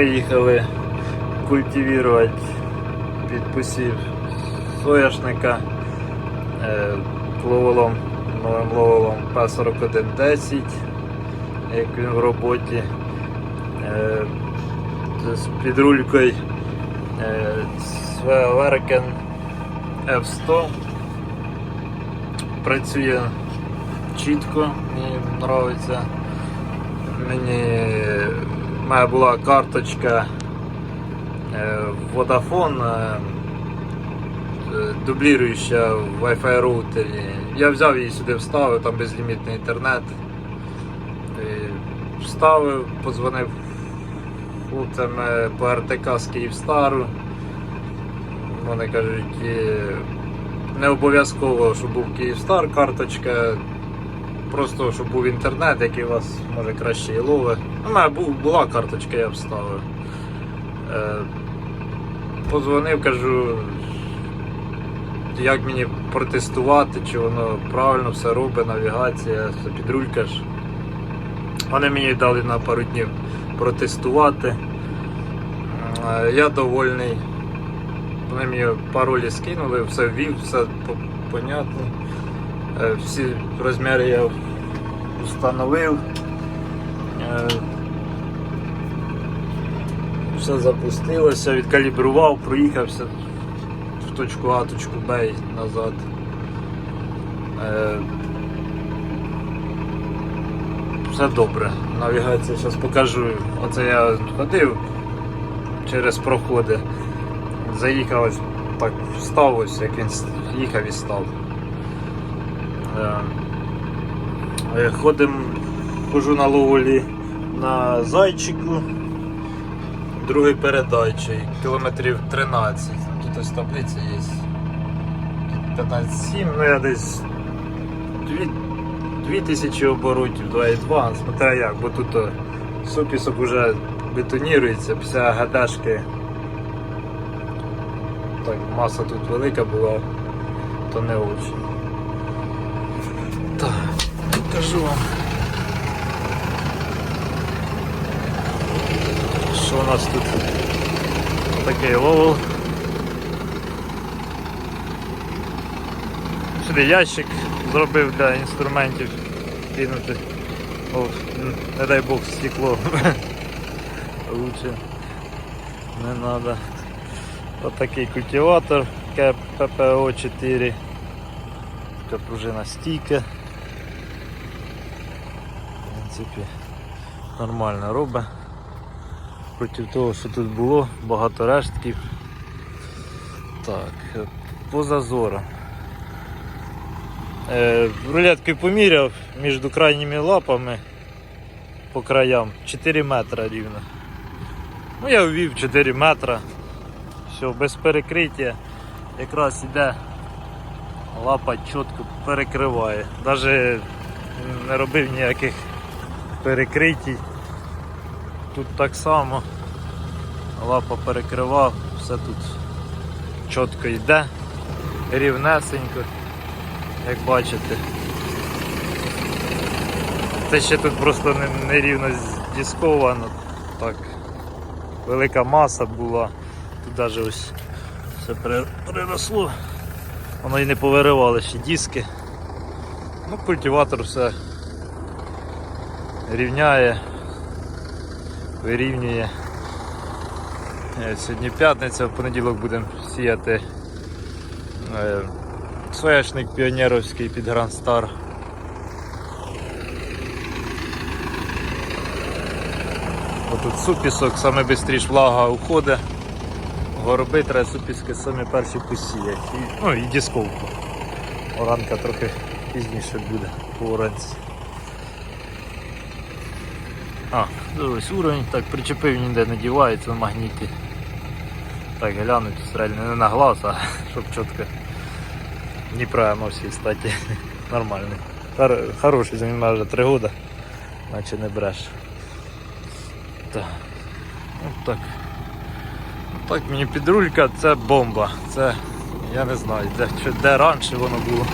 виїхали культивувати під посів соняшника е, ловолом, новим ловолом П4110, як він в роботі. Е, з підрулькою е, Sveverken F100 працює чітко, мені подобається. Мені мене була карточка е, Vodafone, е, е, дубліруюча в Wi-Fi роутері. Я взяв її сюди, вставив, там безлімітний інтернет. Вставив, позвонив хлопцям по РТК з Київстару. Вони кажуть, не обов'язково, щоб був Київстар карточка, просто щоб був інтернет, який у вас може краще і ловить. У мене був, була карточка, я вставив. Е, Позвонив, кажу, як мені протестувати, чи воно правильно все робить, навігація, все підрулька ж. Вони мені дали на пару днів протестувати. Е, Я довольний. Вони мені паролі скинули, все ввів, все по- понятно. Е, Всі розміри я встановив. Е, Все запустилося, відкалібрував, проїхався в точку А, точку Б і назад. Е, Все добре. Навігація зараз покажу. Оце я ходив через проходи. Заїхав так встав, ось як він їхав і став. Е, е, хожу на ловолі на зайчику, другий передачий, кілометрів 13. Тут ось таблиця є. 15,7, ну я десь 2000 оборотів, 2,2, смотря як, бо тут супісок вже бетонірується після гадашки. Так, маса тут велика була, то не очень. Покажу вам. Що у нас тут? Такий ловол. Сюди ящик зробив для інструментів кинути. О, не дай Бог стекло. Лучше не треба. Ось такий культиватор ППО 4. Така пружина стійка. Принципі, нормально робить. Проти того, що тут було, багато рештків. Так, е, по зазорам. Е, рулеткою поміряв між крайніми лапами по краям 4 метра рівно. Ну я ввів 4 метра. Все, без перекриття якраз іде лапа чітко перекриває. Навіть не робив ніяких перекриттів. Тут так само лапа перекривав, все тут чітко йде, рівнесенько, як бачите. Це ще тут просто не- нерівно здісковано. Так, велика маса була. Тут навіть ось все при- приросло. Воно і не повиривали ще диски. Ну, культиватор все рівняє, вирівнює. Е, Сьогодні п'ятниця, в понеділок будемо сіяти е, соняшник піонерівський під Star. Отут супісок, саме швидше влага уходить. Горби треба супіски самі перші посіяти. Ну і дісковку. Оранка трохи пізніше буде по оранці. А, ось уровень, так, причепив ніде не дівається на магніті. Так, глянуть, стрельне не на глаз, а щоб чітко Дніпра всі кстати, нормальний. Хор- Хороший, за ним вже 3 роки, наче не бреш. Так. От так. Так, мені підрулька це бомба. Це я не знаю, де, де раніше воно було.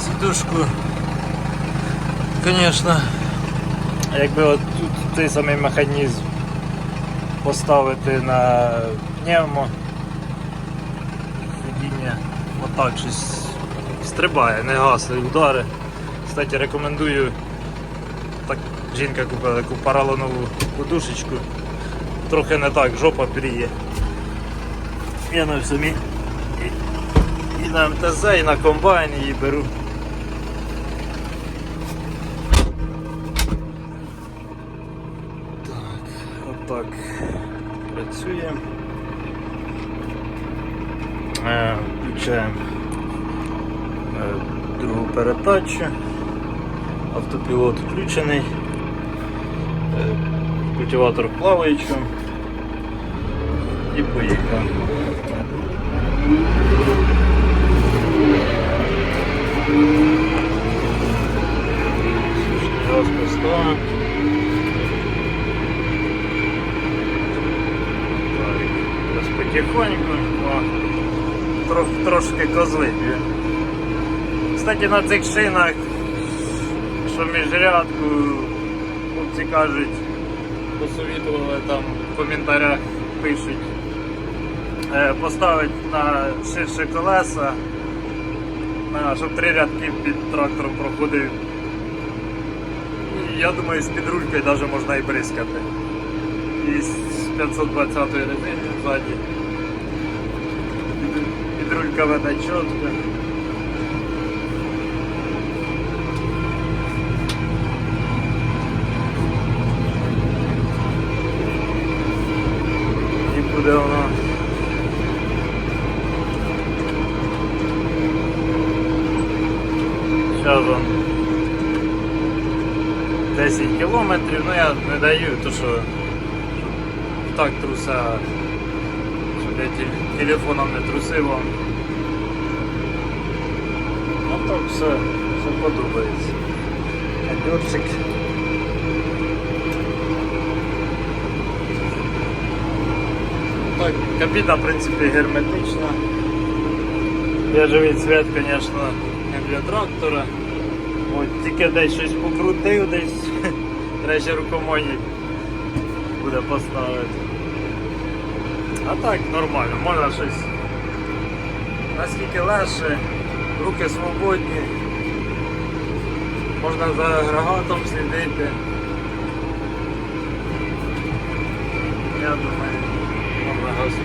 Сідушку, звісно, Якби от той самий механізм поставити на пневмо, сидіння отак щось стрибає, не гасли удари. Кстати, рекомендую. Так жінка купила таку поролонову подушечку. Трохи не так, жопа пріє. Я на самі і, і на МТЗ, і на комбайн її беру. Так, отак працює. Е, Включаємо е, другу передачу. Автопілот включений. Е, Культиватор в. І поїхав. Раз поставимо. Так, зараз потихоньку. О, трошки козли. Кстати, на цих шинах, що міжрядку, хлопці кажуть, посовітували там в коментарях пишуть. е, Поставити на ширше колеса, щоб три рядки під трактором проходив. Я думаю, з підрулькою навіть можна і бризкати. І з 520 резини ззаді. Під- Підрулька веде чітко. І буде воно. Зараз он 10 кілометрів, ну я не даю, то що так труса, щоб я телефоном не трусив. Ну так все, все подобається. Кондьорчик. Так, кабіна, в принципі, герметична. Біжевий цвет, звісно, не для трактора. От тільки десь щось покрутив, десь ще рукомойник буде поставити. А так нормально, можна щось наскільки легше, руки свободні, можна за агрегатом слідити. Я думаю, можна газку.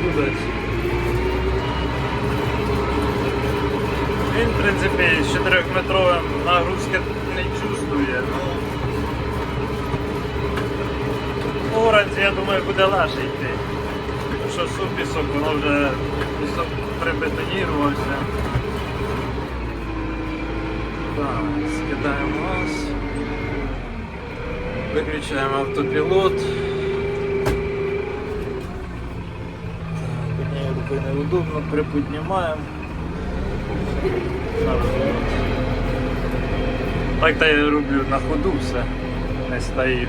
Він, в принципі, з 4-метровим нагрузки не чувствує. Ну, по я думаю, буде легше йти. Тому що супісок, воно вже пісок прибетонірувався. Так, скидаємо газ. Виключаємо автопілот. Так, неудобно, приподнімаємо. Так то я роблю на ходу все, не стою.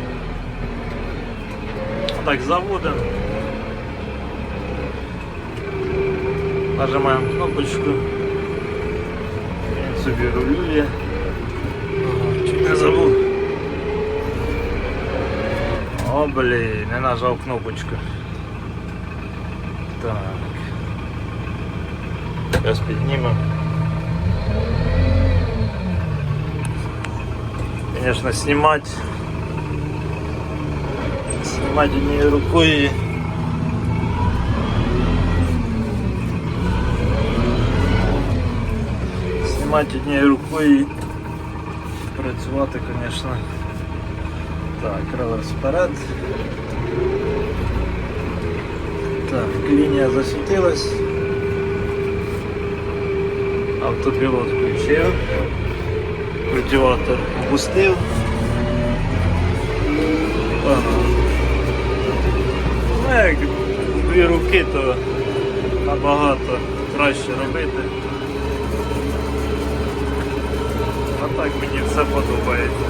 Так заводимо. Нажимаємо кнопочку. Він собі рулює. Ага, Чуть не забув. О, блін, не нажав кнопочку. Так. Зараз піднімемо. Конечно, снимать снимать однією рукою Снимать однією рукою і працювати, звісно. Так, реверс вперед. Так, лінія засвітилась. Автопілот включив. Культиватор опустив. Ага. Ну, як дві руки, то набагато краще робити. так мені все подобається.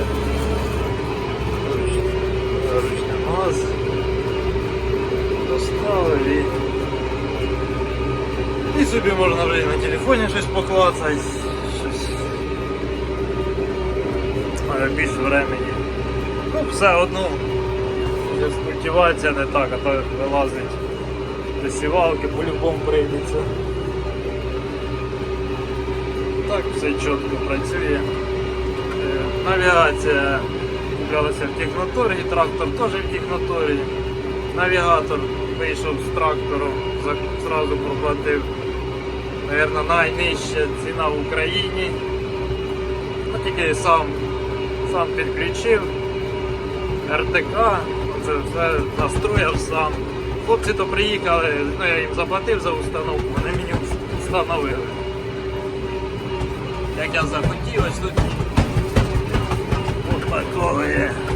Руч- Ручний газ. Доставив і... І собі можна вже і на телефоні щось поклацати, щось е, більш времени. Ну, все одно якась культивація не так, а то вилазить до сівалки, по-любому прийдеться. Так все чітко працює. Е, Навігація куплялася в техноторгі, трактор теж в техноторі. Навігатор вийшов з трактору, за- зразу проплатив, мабуть, найнижча ціна в Україні. Ну, тільки сам, сам підключив РТК, це все настроїв сам. Хлопці то приїхали, ну я їм заплатив за установку, вони мені встановили. Як я захотів, ось тут от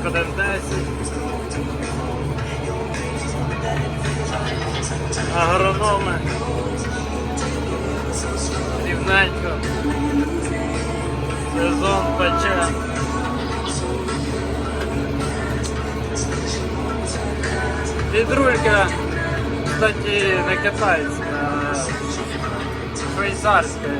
Лоу К4110. Агрономи. Рівненько. Сезон пече. Підрулька, кстати, не китайська, а швейцарська.